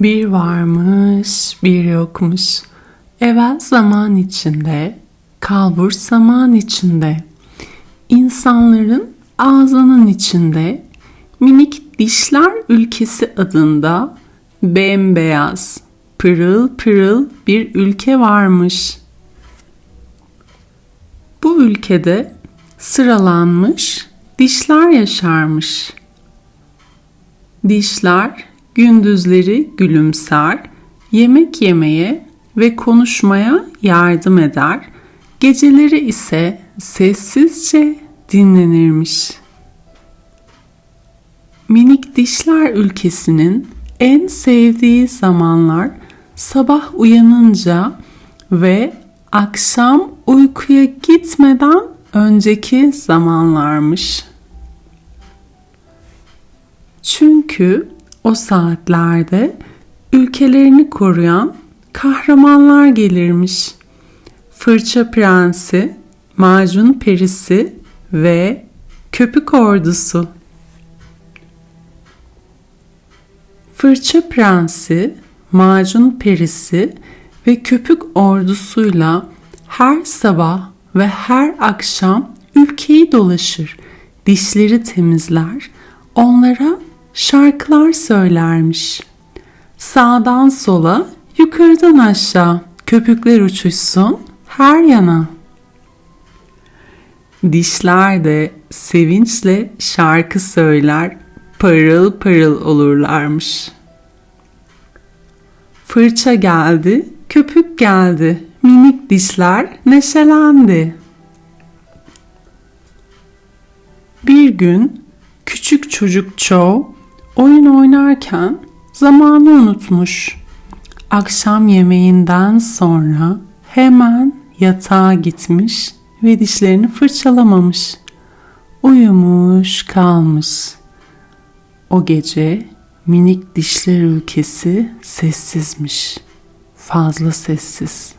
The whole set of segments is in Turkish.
Bir varmış, bir yokmuş. Evvel zaman içinde, kalbur zaman içinde. İnsanların ağzının içinde minik dişler ülkesi adında bembeyaz, pırıl pırıl bir ülke varmış. Bu ülkede sıralanmış dişler yaşarmış. Dişler gündüzleri gülümser, yemek yemeye ve konuşmaya yardım eder. Geceleri ise sessizce dinlenirmiş. Minik dişler ülkesinin en sevdiği zamanlar sabah uyanınca ve akşam uykuya gitmeden önceki zamanlarmış. Çünkü o saatlerde ülkelerini koruyan kahramanlar gelirmiş. Fırça prensi, macun perisi ve köpük ordusu. Fırça prensi, macun perisi ve köpük ordusuyla her sabah ve her akşam ülkeyi dolaşır, dişleri temizler, onlara şarkılar söylermiş. Sağdan sola, yukarıdan aşağı köpükler uçuşsun her yana. Dişler de sevinçle şarkı söyler, parıl parıl olurlarmış. Fırça geldi, köpük geldi, minik dişler neşelendi. Bir gün küçük çocuk Joe oyun oynarken zamanı unutmuş. Akşam yemeğinden sonra hemen yatağa gitmiş ve dişlerini fırçalamamış. Uyumuş kalmış. O gece minik dişler ülkesi sessizmiş. Fazla sessiz.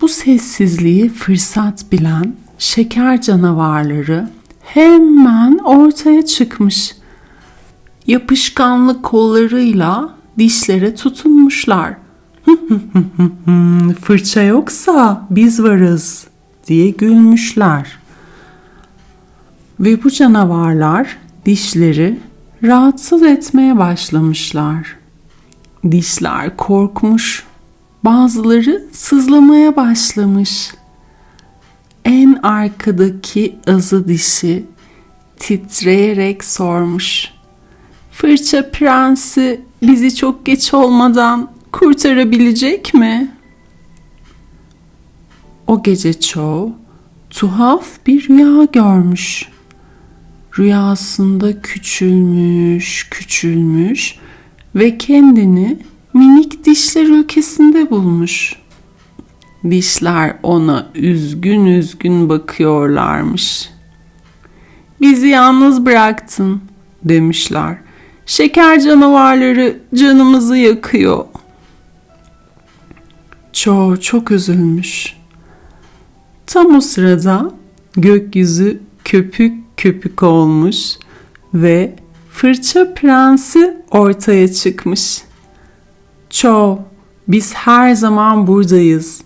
Bu sessizliği fırsat bilen şeker canavarları hemen ortaya çıkmış. Yapışkanlı kollarıyla dişlere tutunmuşlar. Fırça yoksa biz varız diye gülmüşler. Ve bu canavarlar dişleri rahatsız etmeye başlamışlar. Dişler korkmuş, bazıları sızlamaya başlamış. En arkadaki azı dişi titreyerek sormuş. Fırça prensi bizi çok geç olmadan kurtarabilecek mi? O gece çoğu tuhaf bir rüya görmüş. Rüyasında küçülmüş, küçülmüş ve kendini minik dişler ülkesinde bulmuş. Dişler ona üzgün üzgün bakıyorlarmış. Bizi yalnız bıraktın demişler. Şeker canavarları canımızı yakıyor. Çoğu çok üzülmüş. Tam o sırada gökyüzü köpük köpük olmuş ve fırça prensi ortaya çıkmış. Çoğu biz her zaman buradayız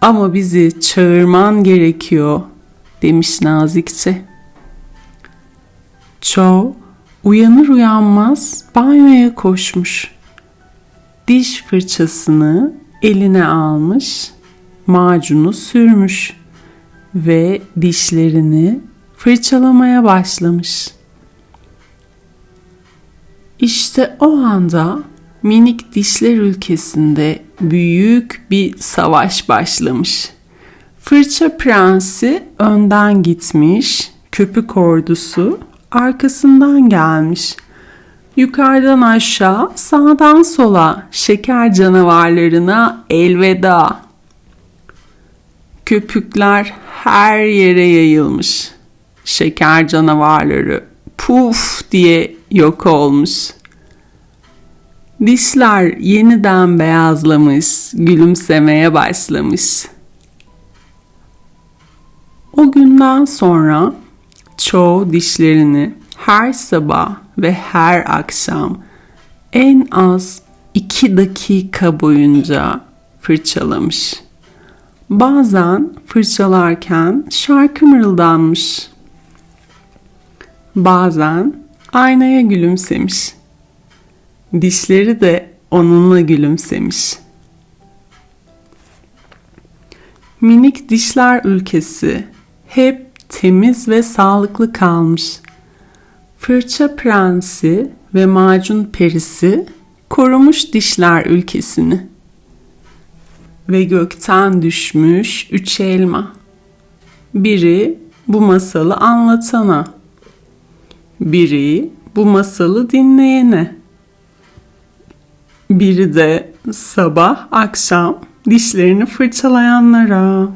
ama bizi çağırman gerekiyor demiş nazikçe. Çoğu uyanır uyanmaz banyoya koşmuş. Diş fırçasını eline almış, macunu sürmüş ve dişlerini fırçalamaya başlamış. İşte o anda minik dişler ülkesinde büyük bir savaş başlamış. Fırça prensi önden gitmiş, köpük ordusu arkasından gelmiş. Yukarıdan aşağı, sağdan sola şeker canavarlarına elveda. Köpükler her yere yayılmış. Şeker canavarları puf diye yok olmuş. Dişler yeniden beyazlamış, gülümsemeye başlamış. O günden sonra çoğu dişlerini her sabah ve her akşam en az iki dakika boyunca fırçalamış. Bazen fırçalarken şarkı mırıldanmış. Bazen aynaya gülümsemiş. Dişleri de onunla gülümsemiş. Minik dişler ülkesi hep temiz ve sağlıklı kalmış. Fırça prensi ve macun perisi korumuş dişler ülkesini. Ve gökten düşmüş üç elma. Biri bu masalı anlatana. Biri bu masalı dinleyene. Biri de sabah akşam dişlerini fırçalayanlara.